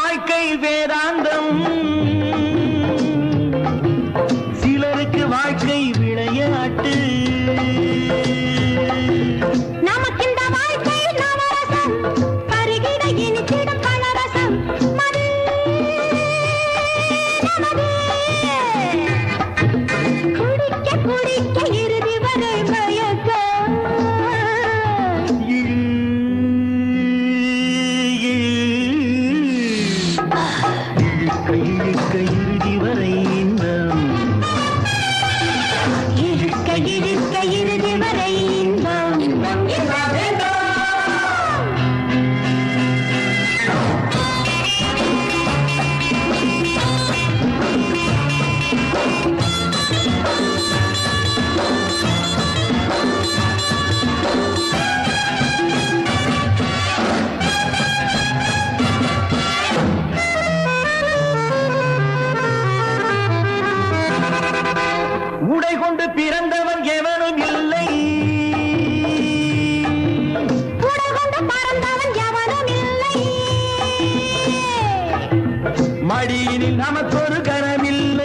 வாழ்க்கை வேதாந்தம். உடை கொண்டு பிறந்தவன் நமக்கு ஒரு கரமில்லை